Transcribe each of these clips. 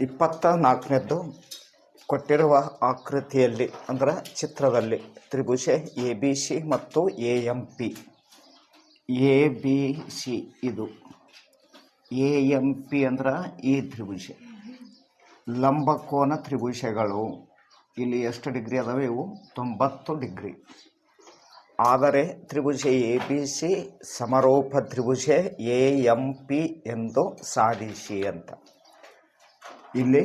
ಇಪ್ಪತ್ತ ನಾಲ್ಕನೇದ್ದು ಕೊಟ್ಟಿರುವ ಆಕೃತಿಯಲ್ಲಿ, ಅಂದ್ರೆ ಚಿತ್ರದಲ್ಲಿ, ತ್ರಿಭುಜ ಎ ಬಿ ಸಿ ಮತ್ತು A M P. A B C ಇದು. ಎ ಎಂ ಪಿ ಅಂದ್ರೆ ಈ ತ್ರಿಭುಜ. ಲಂಬಕೋನ ತ್ರಿಭುಜಗಳು. ಇಲ್ಲಿ ಎಷ್ಟು ಡಿಗ್ರಿ ಅದಾವೆ? ಇವು ತೊಂಬತ್ತು ಡಿಗ್ರಿ. ಆದರೆ ತ್ರಿಭುಜ ಎ ಬಿ ಸಿ ಸಮರೋಪ ತ್ರಿಭುಜ ಎ ಎಂ ಪಿ ಎಂದು ಸಾಧಿಸಿ ಅಂತ. ಇಲ್ಲಿ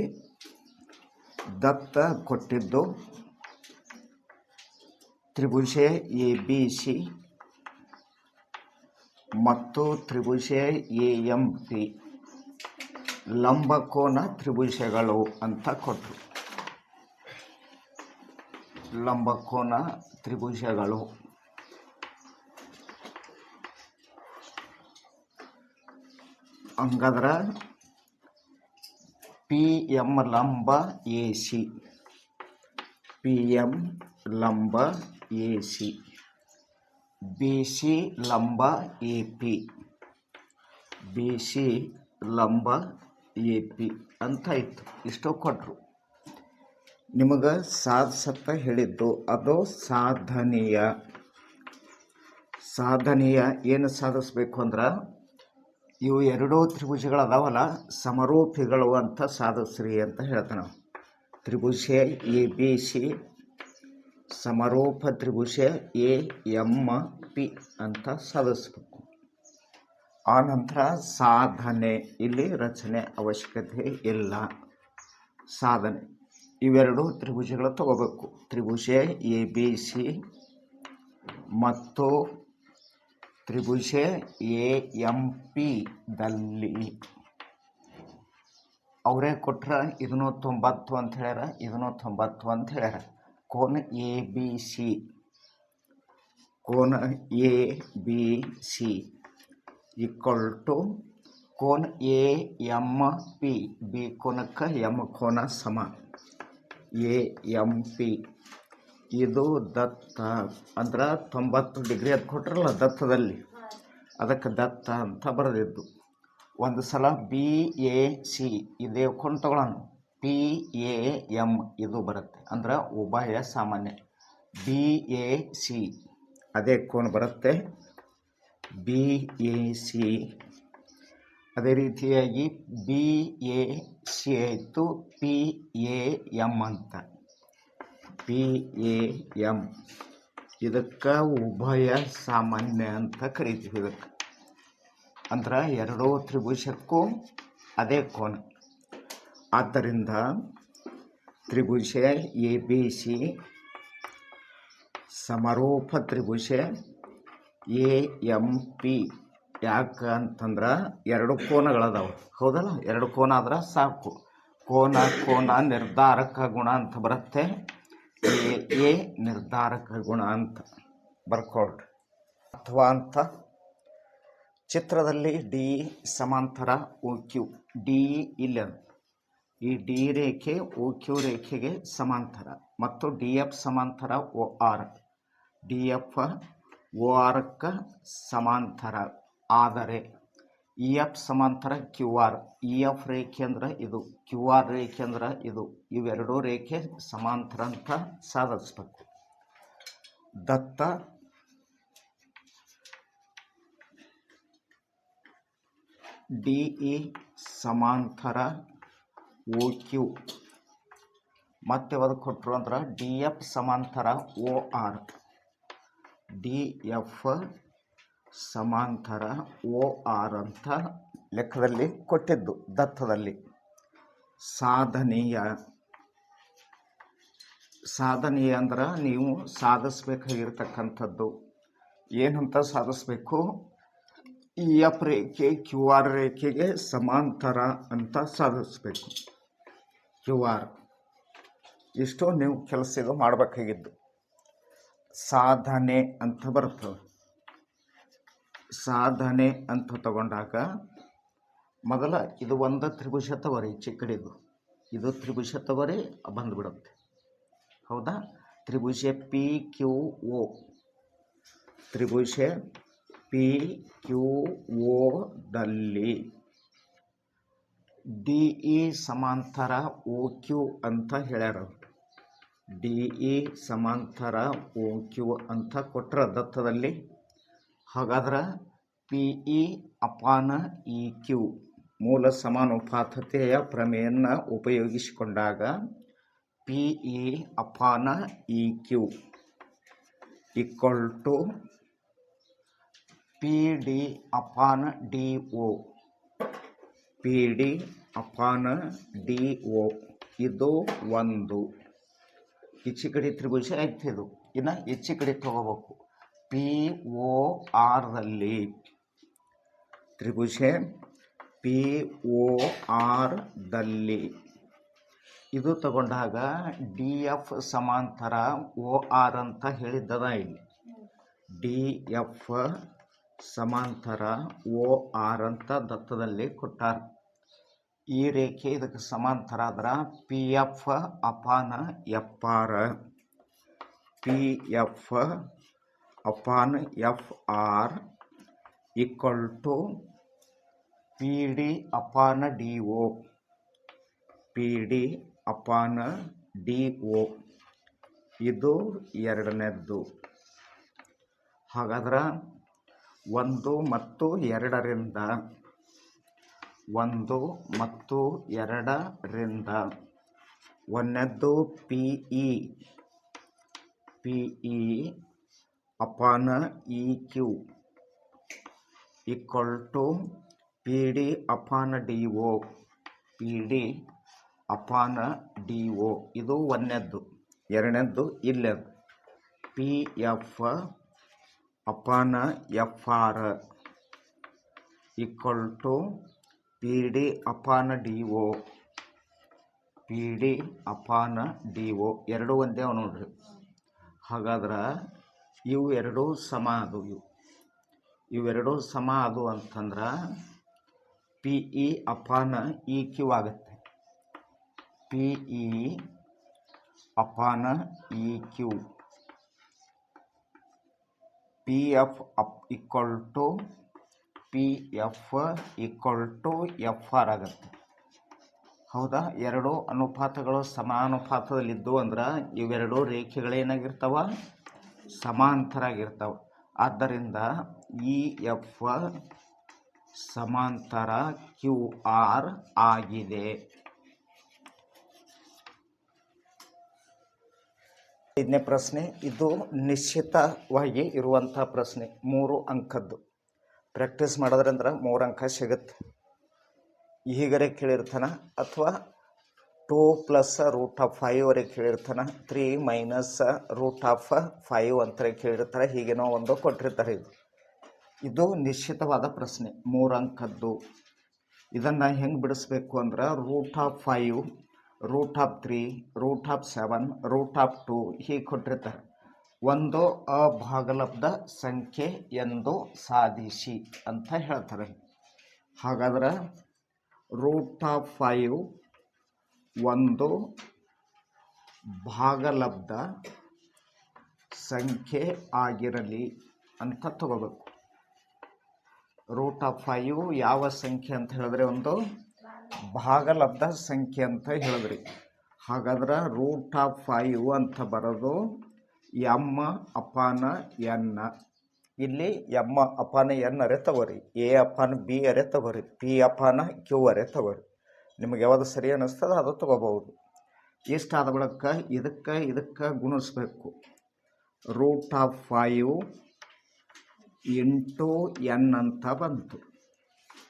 ದತ್ತ ಕೊಟ್ಟಿದ್ದು ತ್ರಿಭುಜ ಎ, ಬಿ, ಸಿ ಮತ್ತು ತ್ರಿಭುಜ ಎ, ಎಂ, ಪಿ. ಲಂಬಕೋನ ತ್ರಿಭುಜಗಳು ಅಂತ ಕೊಟ್ಟರು ಲಂಬಕೋನ ತ್ರಿಭುಜಗಳು. ಹಂಗಾದ್ರೆ ಪಿ ಎಂ ಲಂಬ ಎ ಸಿ ಪಿ ಎಂ ಲಂಬ ಎ ಸಿ ಬಿ ಸಿ ಲಂಬ ಎ ಪಿ ಬಿ ಸಿ ಲಂಬ ಎ ಪಿ ಅಂತ ಇತ್ತು. ಇಷ್ಟು ಕೊಟ್ಟರು ನಿಮಗೆ ಸಾಧಿಸತ್ತ ಹೇಳಿದ್ದು ಅದು ಸಾಧನೀಯ. ಸಾಧನೀಯ ಏನು ಸಾಧಿಸ್ಬೇಕು ಅಂದ್ರೆ ಇವು ಎರಡೂ ತ್ರಿಭುಜಗಳು ಅದಾವಲ್ಲ ಸಮರೂಪಿಗಳು ಅಂತ ಸಾಧಿಸ್ರಿ ಅಂತ ಹೇಳ್ತಾನೆ ತ್ರಿಭುಜ ಎ, ಬಿ, ಸಿ, ಸಮರೂಪ ತ್ರಿಭುಜ ಎ ಎಂ ಪಿ ಅಂತ ಸಾಧಿಸ್ಬೇಕು. ಆ ನಂತರ ಸಾಧನೆ, ಇಲ್ಲಿ ರಚನೆ ಅವಶ್ಯಕತೆ ಇಲ್ಲ. ಸಾಧನೆ, ಇವೆರಡು ತ್ರಿಭುಜಗಳು ತಗೋಬೇಕು. ತ್ರಿಭುಜ ಎ, ಬಿ, ಸಿ ಮತ್ತು ತ್ರಿಭುಜ ಎ ಎಂ ಪಿದಲ್ಲಿ ಅವರೇ ಕೊಟ್ರ ಇದನ್ನು ತೊಂಬತ್ತು ಅಂತ ಹೇಳ್ಯಾರ ಇದನ್ನು ತೊಂಬತ್ತು ಅಂತ ಹೇಳ್ಯಾರ. ಕೋನ ಎ ಬಿ ಸಿ. ಕೋನ A B C equal to ಕೋನ ಎ ಎಂ ಪಿ. ಬಿ ಕೋನಕ್ಕೆ ಎಂ ಕೋನ ಸಮ. A M P. ಇದು ದತ್ತ ಅಂದ್ರೆ ತೊಂಬತ್ತು ಡಿಗ್ರಿ ಅದು ಕೊಟ್ರಲ್ಲ ದತ್ತದಲ್ಲಿ. ಅದಕ್ಕೆ ದತ್ತ ಅಂತ ಬರೆದಿದ್ದು. ಒಂದು ಸಲ ಬಿ ಎ ಸಿ ಇದೇ ಕೊಂಡು ತಗೊಳ್ಳೋಣ ಪಿ ಎ ಎಂ ಇದು ಬರುತ್ತೆ. ಅಂದ್ರೆ ಉಭಯ ಸಾಮಾನ್ಯ. B A C. ಅದೇ ಕೋನ್ ಬರುತ್ತೆ. B A C. ಅದೇ ರೀತಿಯಾಗಿ ಬಿ ಎ ಸಿ ಆಯಿತು. ಪಿ ಎ ಎಂ ಅಂತ. ಪಿ ಎ ಎಂ ಇದಕ್ಕೆ ಉಭಯ ಸಾಮಾನ್ಯ ಅಂತ ಕರಿತೀವಿ ಇದಕ್ಕೆ. ಅಂದ್ರೆ ಎರಡೂ ತ್ರಿಭುಜಕ್ಕೂ ಅದೇ ಕೋನ. ಆದ್ದರಿಂದ ತ್ರಿಭುಜ ಎ, ಬಿ, ಸಿ, ಸಮರೂಪ ತ್ರಿಭುಜ ಎ, ಎಂ, ಪಿ, ಯಾಕೆ ಅಂತಂದ್ರೆ ಎರಡು ಕೋನಗಳದಾವೆ. ಹೌದಲ್ಲ? ಎರಡು ಕೋನ ಆದ್ರೆ ಸಾಕು. ಕೋನ ಕೋನ, ನಿರ್ಧಾರಕ ಗುಣ ಅಂತ ಬರುತ್ತೆ. ಎ ನಿರ್ಧಾರಕ ಗುಣ ಅಂತ ಬರ್ಕೊಳ್ರಿ. ಅಥವಾ ಅಂತ ಚಿತ್ರದಲ್ಲಿ ಡಿ ಸಮಾಂತರ ಓ ಕ್ಯೂ, ಡಿ ಇಲ್ಲ ಈ ಡಿ ರೇಖೆ ಓ ಕ್ಯೂ ರೇಖೆಗೆ ಸಮಾಂತರ, ಮತ್ತು ಡಿ ಎಫ್ ಸಮಾಂತರ O R, D F O ಆರ್ಕ್ಕೆ ಸಮಾಂತರ, ಆದರೆ ಇ ಎಫ್ ಸಮಾಂತರ ಕ್ಯೂ ಆರ್ ಇ ಎಫ್ ರೇಖೆ ಅಂದ್ರೆ ಇದು ಕ್ಯೂ ಆರ್ ರೇಖೆ ಅಂದ್ರೆ ಇದು, ಇವೆರಡೂ ರೇಖೆ ಸಮಾಂತರ ಅಂತ ಸಾಧಿಸ್ಬೇಕು ದತ್ತ, ಡಿ ಇ ಸಮಾಂತರ ಒ ಕ್ಯೂ ಮತ್ತೆ ಯಾವ್ದು ಕೊಟ್ಟರು ಅಂದ್ರೆ ಡಿ ಎಫ್ ಸಮಾಂತರ ಓ ಆರ್ ಡಿ ಎಫ್ ಸಮಾಂತರ ಓ ಆರ್ ಅಂತ ಲೆಕ್ಕದಲ್ಲಿ ಕೊಟ್ಟಿದ್ದು, ದತ್ತದಲ್ಲಿ. ಸಾಧನೀಯ. ಸಾಧನೀಯ ಅಂದ್ರೆ ನೀವು ಸಾಧಿಸ್ಬೇಕಾಗಿರ್ತಕ್ಕಂಥದ್ದು. ಏನಂತ ಸಾಧಿಸ್ಬೇಕು? ಈ ಎಫ್ ರೇಖೆ, ಕ್ಯೂ ಆರ್ ರೇಖೆಗೆ ಸಮಾಂತರ ಅಂತ ಸಾಧಿಸ್ಬೇಕು. Q R. ಇಷ್ಟು ನೀವು ಕೆಲಸ ಇದು ಮಾಡಬೇಕಾಗಿದ್ದು. ಸಾಧನೆ ಅಂತ ಬರ್ತದೆ. ಸಾಧನೆ ಅಂತ ತಗೊಂಡಾಗ ಮೊದಲ ಇದು ಒಂದು ತ್ರಿಭುಜ ತವರಿ ಚಿಕ್ಕಡಿದು. ಇದು ತ್ರಿಭುಜ ತವರಿ ಬಂದುಬಿಡುತ್ತೆ. ಹೌದಾ? ತ್ರಿಭುಜ ಪಿ ಕ್ಯೂ ಓ ತ್ರಿಭುಜ ಪಿ ಕ್ಯೂ ಓದಲ್ಲಿ ಡಿ ಇ ಸಮಾಂತರ ಓ ಕ್ಯೂ ಅಂತ ಹೇಳ್ಯಾರ. ಡಿ ಇ ಸಮಾಂತರ ಓ ಕ್ಯೂ ಅಂತ ಕೊಟ್ಟರ ದತ್ತದಲ್ಲಿ ಹಾಗಾದ್ರೆ P E upon E Q ಮೂಲ ಸಮಾನುಪಾತತೆಯ ಪ್ರಮೇಯನ್ನು ಉಪಯೋಗಿಸಿಕೊಂಡಾಗ P E upon E Q equal to P D upon D O P D upon D O ಇದು ಒಂದು. ಹೆಚ್ಚು ಕಡೆ ತ್ರಿಭುಜ ಇದು ಇನ್ನು ಹೆಚ್ಚು ಕಡೆ ತಗೋಬೇಕು. ಪಿ ಒ ಆರ್ದಲ್ಲಿ ತ್ರಿಭುಜೆ ಪಿ ಒ ಆರ್ದಲ್ಲಿ. ಇದು ತಗೊಂಡಾಗ ಡಿ ಎಫ್ ಸಮಾಂತರ ಒ ಆರ್ ಅಂತ ಹೇಳಿದ್ದದ ಇಲ್ಲಿ. ಡಿ ಎಫ್ ಸಮಾಂತರ ಒ ಆರ್ ಅಂತ ದತ್ತದಲ್ಲಿ ಕೊಟ್ಟಾರ. ಈ ರೇಖೆ ಇದಕ್ಕೆ ಸಮಾಂತರ ಆದ್ರೆ ಪಿ ಎಫ್ ಅಪಾನ F R P F upon F R equal to P D ಅಪಾನ ಡಿ ಒ. ಪಿ ಡಿ ಅಪಾನ ಡಿ ಒ. ಇದು ಎರಡನೇದ್ದು. ಹಾಗಾದ್ರೆ ಒಂದು ಮತ್ತು ಎರಡರಿಂದ, ಒಂದು ಮತ್ತು ಎರಡರಿಂದ ಒಂದನೇದ್ದು P E. P E upon E Q equal to P D upon D O P D upon D O ಇದು ಒಂದನೇದ್ದು. ಎರಡನೇದ್ದು ಇಲ್ಲದು. P F upon F R equal to P D upon D O P D ಅಪಾನ D O ಎರಡೂ ಒಂದೇ ನೋಡ್ರಿ. ಹಾಗಾದ್ರೆ ಇವು ಎರಡೂ ಸಮ ಅದು ಇವು ಇವೆರಡೂ ಸಮ ಅದು ಅಂತಂದ್ರೆ P E upon E Q ಆಗುತ್ತೆ. P E upon E Q. P F up equal to P F equal to F R ಆಗುತ್ತೆ. ಹೌದಾ? ಎರಡು ಅನುಪಾತಗಳು ಸಮಾನುಪಾತದಲ್ಲಿದ್ದು ಅಂದ್ರೆ ಇವೆರಡು ರೇಖೆಗಳೇನಾಗಿರ್ತಾವ? ಸಮಾಂತರ ಆಗಿರ್ತಾವೆ ಆದ್ದರಿಂದ ಇ ಎಫ್ ಸಮಾಂತರ ಕ್ಯೂ ಆರ್ ಆಗಿದೆ. ಐದನೇ ಪ್ರಶ್ನೆ, ಇದು ನಿಶ್ಚಿತವಾಗಿ ಇರುವಂಥ ಪ್ರಶ್ನೆ, ಮೂರು ಅಂಕದ್ದು. ಪ್ರಾಕ್ಟೀಸ್ ಮಾಡೋದ್ರಿಂದ ಮೂರು ಅಂಕ ಸಿಗುತ್ತೆ. ಈಗರೇ ಕೇಳಿರ್ತಾನೆ? ಅಥವಾ two plus root of five ಅವ್ರಿಗೆ ಕೇಳಿರ್ತಾನೆ. Three minus root of five ಅಂತ ಕೇಳಿರ್ತಾರೆ. ಹೀಗೇನೋ ಒಂದು ಕೊಟ್ಟಿರ್ತಾರೆ ಇದು. ಇದು ನಿಶ್ಚಿತವಾದ ಪ್ರಶ್ನೆ. ಮೂರು ಅಂಕದ್ದು. ಇದನ್ನು ಹೆಂಗೆ ಬಿಡಿಸ್ಬೇಕು ಅಂದ್ರೆ root of five root of three, root of seven, root of two ಹೀಗೆ ಕೊಟ್ಟಿರ್ತಾರೆ. ಒಂದು ಅಭಾಗಲಬ್ಧ ಸಂಖ್ಯೆ ಎಂದು ಸಾಧಿಸಿ ಅಂತ ಹೇಳ್ತಾರೆ. ಹಾಗಾದ್ರೆ ರೂಟ್ ಆಫ್ ಫೈವ್ ಒಂದು ಭಾಗಲಬ್ಧ ಸಂಖ್ಯೆ ಆಗಿರಲಿ ಅಂತ ತಗೋಬೇಕು. ರೂಟ್ ಆಫ್ ಫೈವ್ ಯಾವ ಸಂಖ್ಯೆ ಅಂತ ಹೇಳಿದ್ರೆ ಒಂದು ಭಾಗಲಬ್ಧ ಸಂಖ್ಯೆ ಅಂತ ಹೇಳಿದ್ರಿ. ಹಾಗಾದ್ರೆ ರೂಟ್ ಆಫ್ ಫೈವ್ ಅಂತ ಬರೋದು ಎಮ್ಮ ಅಪಾನ ಎನ್. ಇಲ್ಲಿ ಎಮ್ಮ ಅಪಾನ ಎನ್ ಅರೆ ತಗೋರಿ. ಎ ಅಪಾನ ಬಿ ಅರೆ ತಗೋರಿ. ಪಿ ಅಪಾನ ಕ್ಯೂ ಅರೆ ತಗೋರಿ. ನಿಮಗೆ ಯಾವುದು ಸರಿ ಅನ್ನಿಸ್ತದೆ ಅದು ತಗೋಬಹುದು. ಇಷ್ಟಾದ ಬಳಿಕ ಇದಕ್ಕೆ ಇದಕ್ಕೆ ಗುಣಿಸ್ಬೇಕು. Root of five into n ಅಂತ ಬಂತು.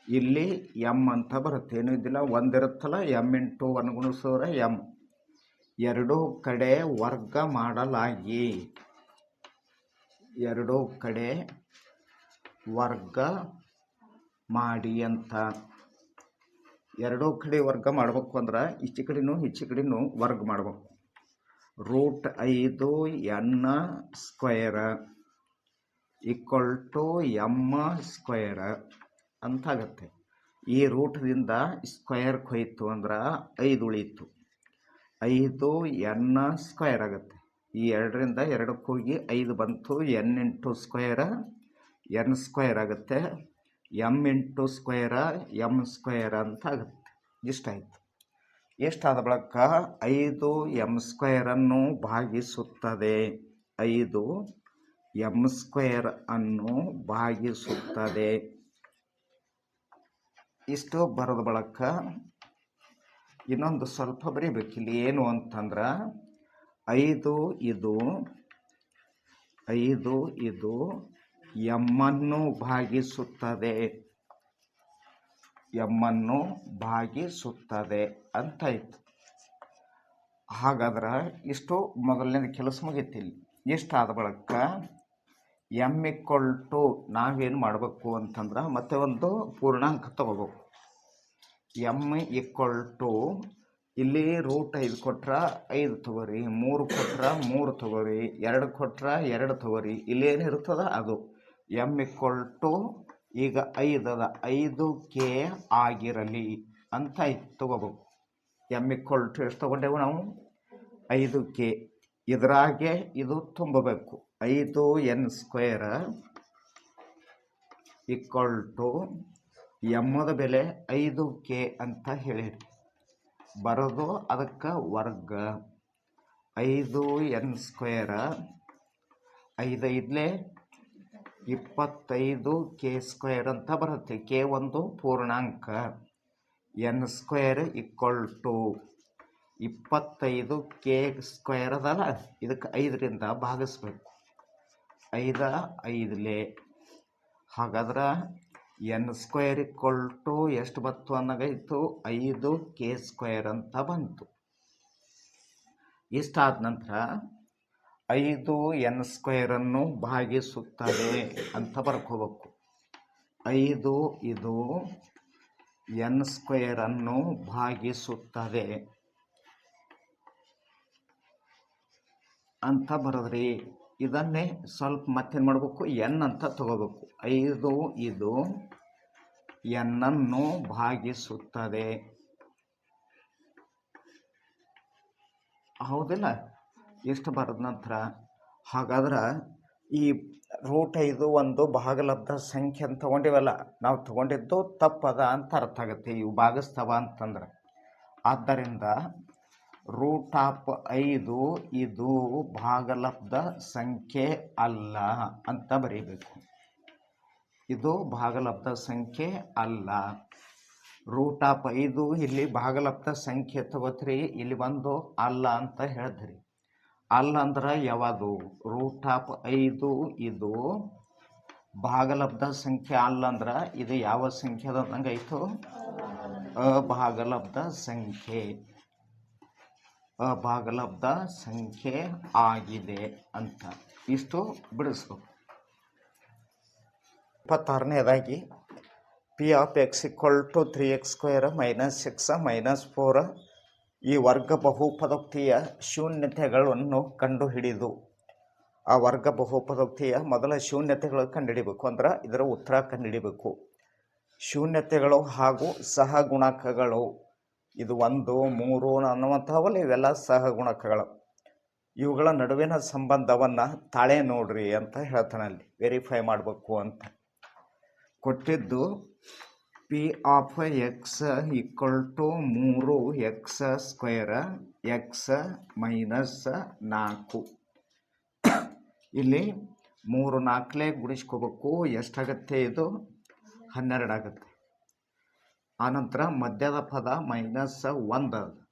ಇಲ್ಲಿ ಎಂ ಅಂತ ಬರುತ್ತೆ. ಏನೂ ಇದ್ದಿಲ್ಲ. ಒಂದಿರುತ್ತಲ್ಲ ಎಂ ಇಂಟು ಒನ್ ಗುಣಿಸೋರೆ ಎಂ. ಎರಡೂ ಕಡೆ ವರ್ಗ ಮಾಡಲಾಗಿ. ಎರಡೂ ಕಡೆ ವರ್ಗ ಮಾಡಿ ಅಂತ. ಎರಡೂ ಕಡೆ ವರ್ಗ ಮಾಡಬೇಕು ಅಂದ್ರೆ ಈಚೆ ಕಡೆನೂ ಈಚೆ ಕಡೆನೂ ವರ್ಗ ಮಾಡ್ಬೇಕು. ರೂಟ್ ಐದು n square equal to m square ಅಂತ ಆಗತ್ತೆ ಈ ರೂಟ್ದಿಂದ ಸ್ಕ್ವೇರ್ ಕೊಯ್ತು ಅಂದ್ರೆ ಐದು ಉಳಿಯಿತು. ಐದು ಎನ್ನ ಸ್ಕ್ವೇರ್ ಆಗುತ್ತೆ. ಈ ಎರಡರಿಂದ ಎರಡಕ್ಕೆ ಹೋಗಿ ಐದು ಬಂತು n into square n square ಆಗುತ್ತೆ. M into square m square ಅಂತ ಆಗುತ್ತೆ. ಇಷ್ಟಾಯಿತು ಎಷ್ಟಾದ ಬಳಿಕ? ಐದು ಎಂ ಸ್ಕ್ವೇರನ್ನು ಭಾಗಿಸುತ್ತದೆ. ಐದು ಎಂ ಸ್ಕ್ವೇರ್ ಅನ್ನು ಭಾಗಿಸುತ್ತದೆ. ಇಷ್ಟು ಬರೆದ ಬಳಿಕ. ಇನ್ನೊಂದು ಸ್ವಲ್ಪ ಬರೀಬೇಕು. ಇಲ್ಲಿ ಏನು ಅಂತಂದ್ರೆ, ಐದು ಇದು ಐದು ಇದು ಎಮ್ಮನ್ನು ಭಾಗಿಸುತ್ತದೆ. ಎಮ್ಮನ್ನು ಭಾಗಿಸುತ್ತದೆ ಅಂತಾಯ್ತು. ಹಾಗಾದ್ರೆ ಇಷ್ಟು ಮೊದಲನೇದು ಕೆಲಸ ಮುಗೀತಿಲ್ಲಿ ಇಷ್ಟಾದ ಬಳಿಕ ಎಂ ಇಕ್ವಲ್ ಟು ನಾವೇನು ಮಾಡಬೇಕು ಅಂತಂದ್ರೆ ಮತ್ತೆ ಒಂದು ಪೂರ್ಣಾಂಕ ತಗೋಬೇಕು. ಎಂ ಈಕ್ವಲ್ ಟು ಇಲ್ಲಿ ರೂಟ್ ಐದು ಕೊಟ್ರ ಐದು ತಗೋರಿ, ಮೂರು ಕೊಟ್ರ ಮೂರು ತಗೋರಿ, ಎರಡು ಕೊಟ್ರ ಎರಡು ತಗೋರಿ ಇಲ್ಲೇನಿರ್ತದ ಅದು. ಎಂ ಇಕ್ವಲ್ ಟು ಈಗ ಐದು ಅದ ಐದು ಕೆ ಆಗಿರಲಿ ಅಂತ ತಗೋಬೇಕು ಎಂ ಇಕ್ವಲ್ ಟು ಎಷ್ಟು ತಗೊಂಡೆವು ನಾವು? ಐದು ಕೆ. ಇದರಾಗೆ ಇದು ತುಂಬಬೇಕು. ಐದು ಎನ್ ಸ್ಕ್ವೇರ್ ಇಕ್ವಲ್ ಟು ಎಮ್ಮದ ಬೆಲೆ ಐದು ಕೆ ಅಂತ ಹೇಳಿರಿ ಬರೋದು ಅದಕ್ಕೆ ವರ್ಗ. ಐದು ಎನ್ ಸ್ಕ್ವೇರ ಐದು ಐದಲೇ ಇಪ್ಪತ್ತೈದು ಕೆ ಸ್ಕ್ವೇರ್ ಅಂತ ಬರುತ್ತೆ. ಕೆ ಒಂದು ಪೂರ್ಣಾಂಕ. ಎನ್ ಸ್ಕ್ವೇರ್ ಈಕ್ವಲ್ ಟು ಇಪ್ಪತ್ತೈದು ಕೆ ಸ್ಕ್ವೇರ್ ಅದಲ್ಲ ಇದಕ್ಕೆ ಐದರಿಂದ ಭಾಗಿಸ್ಬೇಕು. ಐದ ಐದಲೇ ಹಾಗಾದ್ರೆ ಎನ್ ಸ್ಕ್ವೇರ್ ಈಕ್ವಲ್ ಟು ಎಷ್ಟು ಬಂತು ಅನ್ನೋಗೈತು? ಐದು ಕೆ ಸ್ಕ್ವೇರ್ ಅಂತ ಬಂತು. ಇಷ್ಟಾದ ನಂತರ ಐದು ಎನ್ ಸ್ಕ್ವೇರನ್ನು ಭಾಗಿಸುತ್ತದೆ ಅಂತ ಬರ್ಕೋಬೇಕು. ಐದು ಇದು ಎನ್ ಸ್ಕ್ವೇರನ್ನು ಭಾಗಿಸುತ್ತದೆ ಅಂತ ಬರೆದ್ರಿ. ಇದನ್ನೇ ಸ್ವಲ್ಪ ಮತ್ತೇನು ಮಾಡಬೇಕು? ಎನ್ ಅಂತ ತಗೋಬೇಕು. ಐದು ಇದು ಎನ್ನನ್ನು ಭಾಗಿಸುತ್ತದೆ. ಹೌದಿಲ್ಲ? ಎಷ್ಟು ಬರೆದ ನಂತರ ಹಾಗಾದ್ರೆ ಈ ರೂಟ್ ಐದು, ಒಂದು ಭಾಗಲಬ್ಧ ಸಂಖ್ಯೆ ಅಂತ ತೊಗೊಂಡಿವಲ್ಲ, ನಾವು ತಗೊಂಡಿದ್ದು ತಪ್ಪದ ಅಂತ ಅರ್ಥ ಆಗುತ್ತೆ. ಇವು ಭಾಗಿಸ್ತವ ಅಂತಂದ್ರೆ. ಆದ್ದರಿಂದ ರೂಟ್ ಆಫ್ ಐದು ಇದು ಭಾಗಲಬ್ಧ ಸಂಖ್ಯೆ ಅಲ್ಲ ಅಂತ ಬರೀಬೇಕು. ಇದು ಭಾಗಲಬ್ಧ ಸಂಖ್ಯೆ ಅಲ್ಲ. ರೂಟ್ ಆಫ್ ಐದು ಇಲ್ಲಿ ಭಾಗಲಬ್ಧ ಸಂಖ್ಯೆ ತಗೋತ್ರಿ, ಇಲ್ಲಿ ಬಂದು ಅಲ್ಲ ಅಂತ ಹೇಳಿದ್ರಿ. ಅಲ್ಲ ಅಂದ್ರೆ ಯಾವುದು? ರೂಟ್ ಆಫ್ ಐದು ಇದು ಭಾಗಲಬ್ಧ ಸಂಖ್ಯೆ ಅಲ್ಲಂದ್ರೆ ಇದು ಯಾವ ಸಂಖ್ಯೆ ಅದಂಗೆ ಆಯಿತು ಅಭಾಗಲಬ್ಧ ಸಂಖ್ಯೆ. ಅಭಾಗಲಬ್ಧ ಸಂಖ್ಯೆ ಆಗಿದೆ ಅಂತ. ಇಷ್ಟು ಬಿಡಿಸ್ಬೇಕು. ಇಪ್ಪತ್ತಾರನೇದಾಗಿ p of x equal to three x square minus six minus four ಈ ವರ್ಗ ಬಹುಪದೋಕ್ತಿಯ ಶೂನ್ಯತೆಗಳನ್ನು ಕಂಡುಹಿಡಿದು. ಆ ವರ್ಗ ಬಹುಪದೋಕ್ತಿಯ ಮೊದಲ ಶೂನ್ಯತೆಗಳು ಕಂಡುಹಿಡಿಬೇಕು ಅಂದ್ರೆ ಇದರ ಉತ್ತರ ಕಂಡುಹಿಡಿಬೇಕು. ಶೂನ್ಯತೆಗಳು ಹಾಗೂ ಸಹಗುಣಕಗಳು. ಇದು ಒಂದು, ಮೂರು ಅನ್ನುವಂಥವಲ್ಲ, ಇವೆಲ್ಲ ಸಹಗುಣಕಗಳು. ಇವುಗಳ ನಡುವಿನ ಸಂಬಂಧವನ್ನು ತಾಳೆ ನೋಡ್ರಿ ಅಂತ ಹೇಳ್ತಾನೆ ಅಲ್ಲಿ. ವೆರಿಫೈ ಮಾಡಬೇಕು ಅಂತ. ಕೊಟ್ಟಿದ್ದು p of x equal to ಮೂರು ಎಕ್ಸ್ ಸ್ಕ್ವೇರ್ ಎಕ್ಸ್ ಮೈನಸ್ ನಾಲ್ಕು. ಇಲ್ಲಿ ಮೂರು ನಾಲ್ಕಲೇ ಗುಡಿಸ್ಕೋಬೇಕು ಎಷ್ಟಾಗತ್ತೆ ಇದು? ಹನ್ನೆರಡು ಆಗುತ್ತೆ. ಆನಂತರ ಮಧ್ಯದ ಪದ ಮೈನಸ್ ಒಂದು.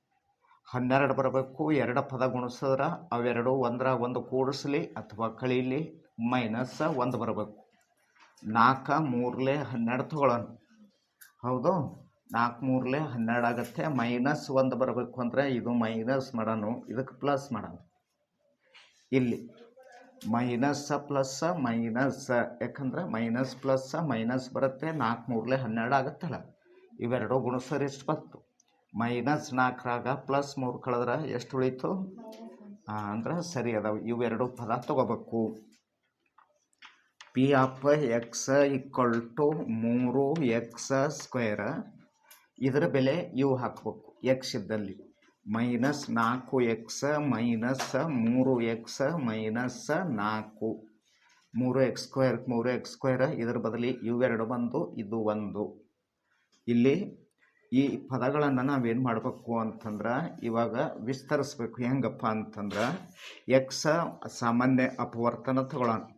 ಹನ್ನೆರಡು ಬರಬೇಕು. ಎರಡು ಪದ ಗುಣಿಸಿದ್ರೆ ಅವೆರಡು ಒಂದರ ಒಂದು ಕೂಡಿಸ್ಲಿ ಅಥವಾ ಕಳೀಲಿ. ಮೈನಸ್ ಒಂದು ಬರಬೇಕು. ನಾಲ್ಕು ಮೂರಲೆ ಹನ್ನೆರಡು ತಗೊಳ್ಳೋಣ. ಹೌದು. ನಾಲ್ಕು ಮೂರಲೆ ಹನ್ನೆರಡು ಆಗುತ್ತೆ. ಮೈನಸ್ ಒಂದು ಬರಬೇಕು ಅಂದರೆ ಇದು ಮೈನಸ್ ಮಾಡೋಣ ಇದಕ್ಕೆ ಪ್ಲಸ್ ಮಾಡೋಣ ಇಲ್ಲಿ ಮೈನಸ್ ಪ್ಲಸ್ ಮೈನಸ್. ಯಾಕಂದ್ರೆ ಮೈನಸ್ ಪ್ಲಸ್ ಮೈನಸ್ ಬರುತ್ತೆ. ನಾಲ್ಕು ಮೂರಲೆ ಹನ್ನೆರಡು ಆಗುತ್ತಲ್ಲ. ಇವೆರಡು ಗುಣಸರಿ ಎಷ್ಟು ಬಂತು? ಮೈನಸ್ ನಾಲ್ಕರಾಗ ಪ್ಲಸ್ ಮೂರು ಕಳೆದ್ರೆ ಎಷ್ಟು ಉಳೀತು? ಅಂದ್ರೆ ಸರಿ ಅದಾವೆ. ಇವೆರಡು ಪದ ತಗೋಬೇಕು. P of x equal to ಮೂರು ಎಕ್ಸ್ ಸ್ಕ್ವೇರ್ ಇದರ ಬೆಲೆ ಇವು ಹಾಕಬೇಕು. ಎಕ್ಸ್ ಇದ್ದಲ್ಲಿ. ಮೈನಸ್ ನಾಲ್ಕು ಎಕ್ಸ್ ಮೈನಸ್ ಮೂರು ಎಕ್ಸ್ ಮೈನಸ್ ನಾಲ್ಕು. ಮೂರು ಎಕ್ಸ್ ಸ್ಕ್ವೇರ್ ಮೂರು ಎಕ್ಸ್ ಸ್ಕ್ವೇರ್ ಇದರ ಬದಲಿ ಇವೆರಡು ಬಂದು ಇದು ಒಂದು. ಇಲ್ಲಿ ಈ ಪದಗಳನ್ನು ನಾವೇನು ಮಾಡಬೇಕು ಅಂತಂದ್ರೆ, ಇವಾಗ ವಿಸ್ತರಿಸ್ಬೇಕು. ಹೆಂಗಪ್ಪ ಅಂತಂದ್ರೆ ಎಕ್ಸ ಸಾಮಾನ್ಯ ಅಪವರ್ತನ ತಗೊಳ್ಳೋಣ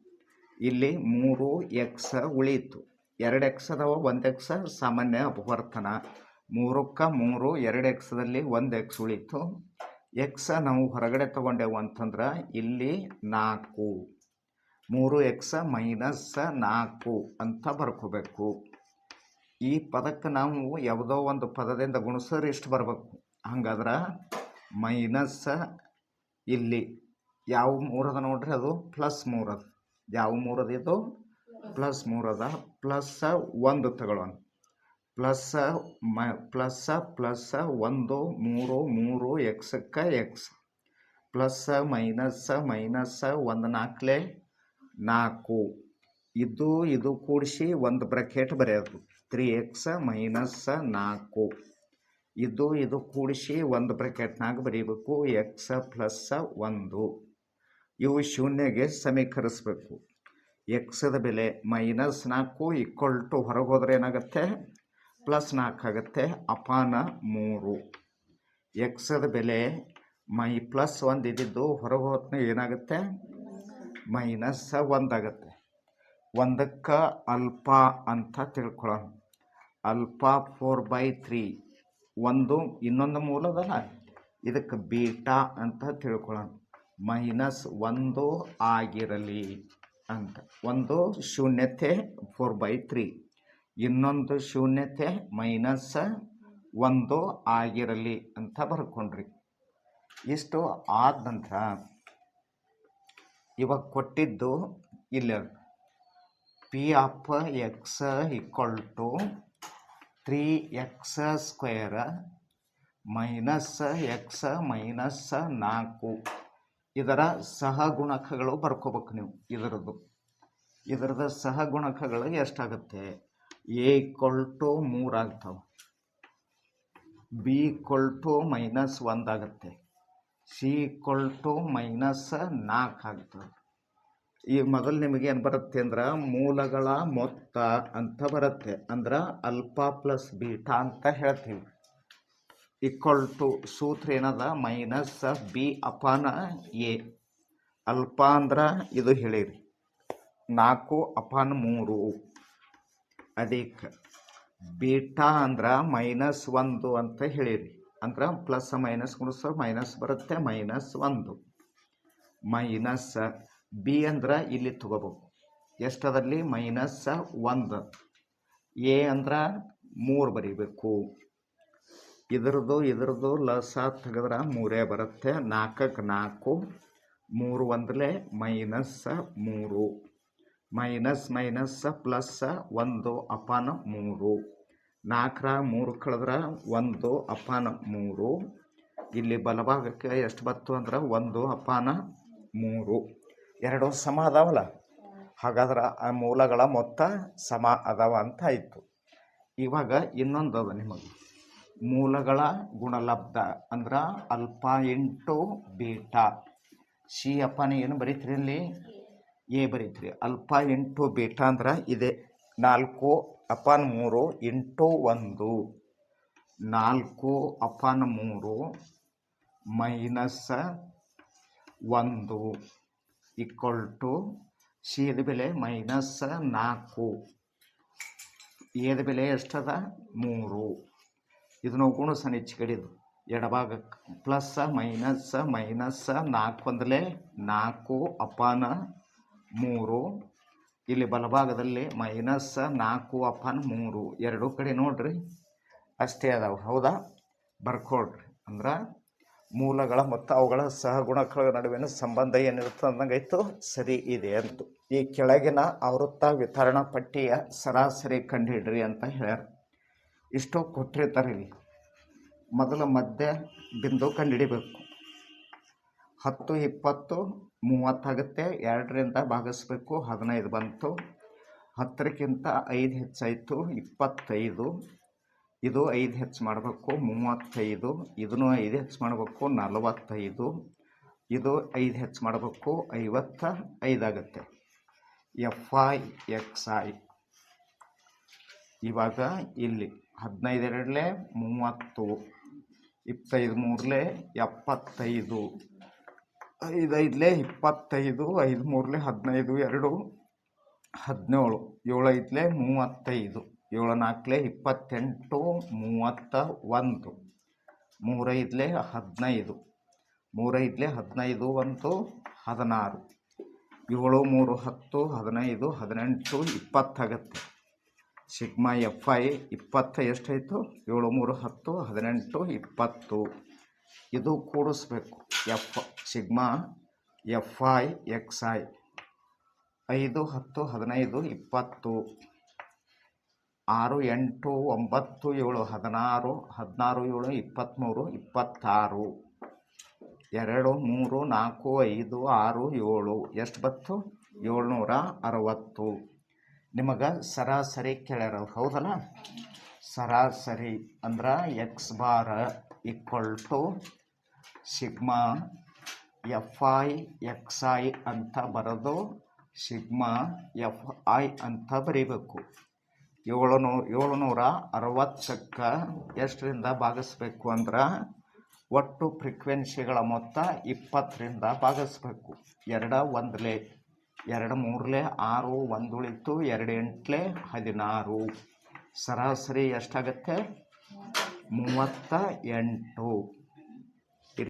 ಇಲ್ಲಿ ಮೂರು ಎಕ್ಸ ಉಳೀತು ಎರಡು ಎಕ್ಸ್ ಅದಾವ ಒಂದು ಎಕ್ಸ ಸಾಮಾನ್ಯ ಅಪವರ್ತನ. ಮೂರಕ್ಕೆ ಮೂರು, ಎರಡು ಎಕ್ಸ್ದಲ್ಲಿ ಒಂದು ಎಕ್ಸ್ ಉಳೀತು ಎಕ್ಸ ನಾವು ಹೊರಗಡೆ ತಗೊಂಡೆವು ಅಂತಂದ್ರೆ ಇಲ್ಲಿ ನಾಲ್ಕು. ಮೂರು ಎಕ್ಸ ಮೈನಸ್ ನಾಲ್ಕು ಅಂತ ಬರ್ಕೋಬೇಕು. ಈ ಪದಕ್ಕೆ ನಾವು ಯಾವುದೋ ಒಂದು ಪದದಿಂದ ಗುಣಿಸಿದ್ರೆ ಇಷ್ಟು ಬರಬೇಕು. ಹಂಗಾದ್ರೆ ಮೈನಸ್ ಇಲ್ಲಿ. ಯಾವ ಮೂರದ ನೋಡ್ರಿ ಅದು? ಪ್ಲಸ್ ಮೂರದ ಯಾವ ಮೂರದ ಇದು? ಪ್ಲಸ್ ಮೂರದ? ಪ್ಲಸ್ ಒಂದು ತಗೊಳ್ಳೋಣ. ಪ್ಲಸ್ ಮ ಪ್ಲಸ್ ಪ್ಲಸ್ ಒಂದು, ಮೂರು ಮೂರು, ಎಕ್ಸಕ್ಕೆ ಎಕ್ಸ್. ಪ್ಲಸ್ ಮೈನಸ್ ಮೈನಸ್ ಒಂದು ನಾಲ್ಕಲೆ ನಾಲ್ಕು. ಇದು ಇದು ಕೂಡಿಸಿ ಒಂದು ಬ್ರಕೆಟ್ ಬರೆಯೋದು. ತ್ರೀ ಎಕ್ಸ್ ಮೈನಸ್ ನಾಲ್ಕು. ಇದು ಇದು ಕೂಡಿಸಿ ಒಂದು ಬ್ರಕೆಟ್ನಾಗ ಬರೀಬೇಕು. ಎಕ್ಸ್ ಪ್ಲಸ್ ಒಂದು. ಇವು ಶೂನ್ಯಗೆ ಸಮೀಕರಿಸಬೇಕು. ಎಕ್ಸದ ಬೆಲೆ ಮೈನಸ್ ನಾಲ್ಕು ಈಕ್ವಲ್ ಟು ಹೊರಗೆ ಹೋದ್ರೆ ಏನಾಗುತ್ತೆ? ಪ್ಲಸ್ ನಾಲ್ಕು ಆಗುತ್ತೆ. ಅಪಾನ ಮೂರು. ಎಕ್ಸದ ಬೆಲೆ ಮೈ ಪ್ಲಸ್ ಒಂದು ಇದ್ದಿದ್ದು ಹೊರಗೆ ಹೋದ್ನ ಏನಾಗುತ್ತೆ? ಮೈನಸ್ ಒಂದಾಗುತ್ತೆ ಒಂದಕ್ಕೆ ಅಲ್ಪ ಅಂತ ತಿಳ್ಕೊಳ್ಳೋಣ. ಅಲ್ಪ ಫೋರ್ ಬೈ ತ್ರೀ ಒಂದು ಇನ್ನೊಂದು ಮೂಲದಲ್ಲ? ಇದಕ್ಕೆ ಬೀಟಾ ಅಂತ ತಿಳ್ಕೊಳ್ಳೋಣ. ಮೈನಸ್ ಒಂದು ಆಗಿರಲಿ ಅಂತ. ಒಂದು ಶೂನ್ಯತೆ ಫೋರ್ ಬೈ ತ್ರೀ ಇನ್ನೊಂದು ಶೂನ್ಯತೆ ಮೈನಸ್ ಒಂದು ಆಗಿರಲಿ ಅಂತ ಬರ್ಕೊಂಡ್ರಿ. ಇಷ್ಟು ಆದ ನಂತರ ಇವಾಗ ಕೊಟ್ಟಿದ್ದು ಇಲ್ಲ p of x equal to three x square minus x minus ನಾಲ್ಕು. ಇದರ ಸಹಗುಣಕಗಳು ಬರ್ಕೋಬೇಕು ನೀವು, ಇದರದ್ದು. ಇದರದ ಸಹಗುಣಕಗಳು ಎಷ್ಟಾಗುತ್ತೆ? ಎ ಈಕ್ವಲ್ ಟು ಮೂರು ಆಗ್ತಾವೆ. ಬಿ ಈಕ್ವಲ್ ಟು ಮೈನಸ್ ಒಂದಾಗುತ್ತೆ ಸಿ ಈಕ್ವಲ್ ಟು ಮೈನಸ್ ನಾಲ್ಕು ಆಗ್ತದೆ ಈ ಮೊದಲು ನಿಮಗೆ ಏನು ಬರುತ್ತೆ ಅಂದ್ರೆ ಮೂಲಗಳ ಮೊತ್ತ ಅಂತ ಬರುತ್ತೆ. ಅಂದ್ರೆ ಅಲ್ಫಾ ಪ್ಲಸ್ ಬೀಟಾ ಅಂತ ಹೇಳ್ತೀವಿ. ಈಕ್ವಲ್ ಟು ಸೂತ್ರ ಏನದ? ಮೈನಸ್ ಬಿ ಅಪಾನ ಎ. ಅಲ್ಪ ಅಂದ್ರೆ ಇದು ಹೇಳಿರಿ. ನಾಲ್ಕು ಅಪಾನ್ ಮೂರು. ಅದಕ್ಕೆ ಬೀಟಾ ಅಂದ್ರೆ ಮೈನಸ್ ಒಂದು ಅಂತ ಹೇಳಿರಿ. ಅಂದ್ರೆ ಪ್ಲಸ್ ಮೈನಸ್ ಗುಣಿಸ ಮೈನಸ್ ಬರುತ್ತೆ ಮೈನಸ್ ಒಂದು. ಮೈನಸ್ ಬಿ ಅಂದ್ರೆ ಇಲ್ಲಿ ತಗೋಬೇಕು. ಎಷ್ಟದಲ್ಲಿ? ಮೈನಸ್ ಒಂದು. ಎ ಅಂದ್ರೆ ಮೂರು ಬರಿಬೇಕು. ಇದ್ರದ್ದು ಇದ್ರದ್ದು ಲಸ ತೆಗೆದ್ರೆ ಮೂರೇ ಬರುತ್ತೆ. ನಾಲ್ಕಕ್ಕೆ ನಾಲ್ಕು ಮೂರು ಒಂದಲೇ ಮೈನಸ್ ಮೂರು. ಮೈನಸ್ ಮೈನಸ್ ಪ್ಲಸ್ ಒಂದು ಅಪಾನ ಮೂರು. ನಾಲ್ಕರ ಮೂರು ಕಳೆದ್ರೆ ಒಂದು ಅಪಾನ ಮೂರು. ಇಲ್ಲಿ ಬಲಭಾಗಕ್ಕೆ ಎಷ್ಟು ಬತ್ತು ಅಂದ್ರೆ ಒಂದು ಅಪಾನ ಮೂರು. ಎರಡು ಸಮ ಅದಾವಲ್ಲ? ಹಾಗಾದ್ರೆ ಆ ಮೂಲಗಳ ಮೊತ್ತ ಸಮ ಅದಾವ ಅಂತ ಆಯಿತು. ಇವಾಗ ಇನ್ನೊಂದು ಅದ ನಿಮಗೆ. ಮೂಲಗಳ ಗುಣಲಬ್ಧ ಅಂದ್ರೆ ಅಲ್ಪ ಎಂಟು ಬೀಟಾ. ಸಿ ಅಪಾನ ಏನು ಬರೀತೀರಿ ಇಲ್ಲಿ? ಎ ಬರೀತೀರಿ. ಅಲ್ಪ ಎಂಟು ಬೀಟಾ ಅಂದ್ರೆ ಇದೆ. ನಾಲ್ಕು ಅಪಾನ್ ಮೂರು, ಎಂಟು ಒಂದು. ನಾಲ್ಕು ಅಪಾನ್ ಮೂರು, ಮೈನಸ್ ಒಂದು ಈಕ್ವಲ್ ಟು ಸಿದ ಬೆಲೆ ಮೈನಸ್ ನಾಲ್ಕು. ಎದ ಬೆಲೆ ಎಷ್ಟದ? ಮೂರು. ಇದನ್ನು ಗುಣಸನ ಹೆಚ್ಚು ಕಡಿದು ಎಡಭಾಗಕ್ಕೆ ಪ್ಲಸ್ಸ ಮೈನಸ್ ಮೈನಸ್, ನಾಲ್ಕು ಒಂದಲೇ ನಾಲ್ಕು ಅಪಾನ ಮೂರು. ಇಲ್ಲಿ ಬಲಭಾಗದಲ್ಲಿ ಮೈನಸ್, ನಾಲ್ಕು ಅಪಾನ ಮೂರು. ಎರಡೂ ಕಡೆ ನೋಡ್ರಿ. ಅಷ್ಟೇ ಅದಾವೆ. ಹೌದಾ? ಬರ್ಕೊಡ್ರಿ ಅಂದ್ರೆ ಮೂಲಗಳ ಮತ್ತು ಅವುಗಳ ಸಹಗುಣಗಳ ನಡುವಿನ ಸಂಬಂಧ ಏನಿರುತ್ತೆ ಅಂದಂಗಾಯ್ತು ಸರಿ ಇದೆ ಅಂತು. ಈ ಕೆಳಗಿನ ಆವೃತ್ತ ವಿತರಣಾ ಪಟ್ಟಿಯ ಸರಾಸರಿ ಕಂಡುಹಿಡ್ರಿ ಅಂತ ಹೇಳ್ಯಾರ. ಇಷ್ಟು ಕೊಟ್ಟಿರ್ತಾರೆ ಇಲ್ಲಿ ಮೊದಲು ಮಧ್ಯ ಬಿಂದು ಕಂಡುಹಿಡಿಬೇಕು ಹತ್ತು, ಇಪ್ಪತ್ತು, ಮೂವತ್ತಾಗುತ್ತೆ. ಎರಡರಿಂದ ಭಾಗಿಸ್ಬೇಕು. ಹದಿನೈದು ಬಂತು. ಹತ್ತರಕ್ಕಿಂತ ಐದು ಹೆಚ್ಚಾಯಿತು. ಇಪ್ಪತ್ತೈದು. ಇದು ಐದು ಹೆಚ್ಚು ಮಾಡಬೇಕು. ಮೂವತ್ತೈದು. ಇದನ್ನು ಐದು ಹೆಚ್ಚು ಮಾಡಬೇಕು. ನಲವತ್ತೈದು. ಇದು ಐದು ಹೆಚ್ಚು ಮಾಡಬೇಕು. ಐವತ್ತ ಐದಾಗುತ್ತೆ. ಎಫ್ ಐ ಎಕ್ಸ್ ಐ ಇವಾಗ ಇಲ್ಲಿ. ಹದಿನೈದು ಎರಡಲೇ ಮೂವತ್ತು ಇಪ್ಪತ್ತೈದು ಮೂರಲೆ ಎಪ್ಪತ್ತೈದು. ಐದೈದಲೆ, ಇಪ್ಪತ್ತೈದು ಐದು ಮೂರಲೆ ಹದಿನೈದು, ಎರಡು, ಹದಿನೇಳು. ಏಳೈದಲೆ, ಮೂವತ್ತೈದು. ಏಳು ನಾಲ್ಕಲೆ ಇಪ್ಪತ್ತೆಂಟು, ಮೂವತ್ತ ಒಂದು. ಮೂರೈದಲೆ, ಹದಿನೈದು. ಮೂರೈದಲೆ, ಹದಿನೈದು, ಒಂದು, ಹದಿನಾರು. ಏಳು, ಮೂರು, ಹತ್ತು, ಹದಿನೈದು, ಹದಿನೆಂಟು, ಇಪ್ಪತ್ತಾಗತ್ತೆ. ಸಿಗ್ಮಾ ಎಫ್ ಐ ಇಪ್ಪತ್ತು ಎಷ್ಟಾಯಿತು? ಏಳು ಮೂರು ಹತ್ತು, ಹದಿನೆಂಟು ಇಪ್ಪತ್ತು. ಇದು ಕೂಡಿಸ್ಬೇಕು. F sigma f i x i. ಐದು, ಹತ್ತು, ಹದಿನೈದು, ಇಪ್ಪತ್ತು. ಆರು, ಎಂಟು, ಒಂಬತ್ತು, ಏಳು, ಹದಿನಾರು ಹದಿನಾರು, ಏಳು, ಇಪ್ಪತ್ತ್ಮೂರು, ಇಪ್ಪತ್ತಾರು. ಎರಡು, ಮೂರು, ನಾಲ್ಕು, ಐದು, ಆರು, ಏಳು. ಎಷ್ಟು ಬತ್ತು ಏಳ್ನೂರ ಅರವತ್ತು. ನಿಮಗೆ ಸರಾಸರಿ ಕೇಳ್ಯಾರ ಹೌದಲ್ಲ? ಸರಾಸರಿ ಅಂದ್ರೆ x bar equal to sigma f i x i ಅಂತ ಬರೋದು ಸಿಗ್ಮಾ ಎಫ್ ಐ ಅಂತ ಬರೀಬೇಕು. ಏಳುನೂ, ಏಳುನೂರ ಅರವತ್ತಕ್ಕೆ ಎಷ್ಟರಿಂದ ಭಾಗಿಸ್ಬೇಕು ಅಂದ್ರೆ ಒಟ್ಟು ಫ್ರೀಕ್ವೆನ್ಸಿಗಳ ಮೊತ್ತ ಇಪ್ಪತ್ತರಿಂದ ಭಾಗಿಸ್ಬೇಕು. ಎರಡ ಒಂದಲೇ. ಎರಡು ಮೂರಲೆ ಆರು ಒಂದು ಉಳಿತು ಎರಡು ಎಂಟ್ಲೆ ಹದಿನಾರು. ಸರಾಸರಿ ಎಷ್ಟಾಗತ್ತೆ? ಮೂವತ್ತ ಎಂಟು.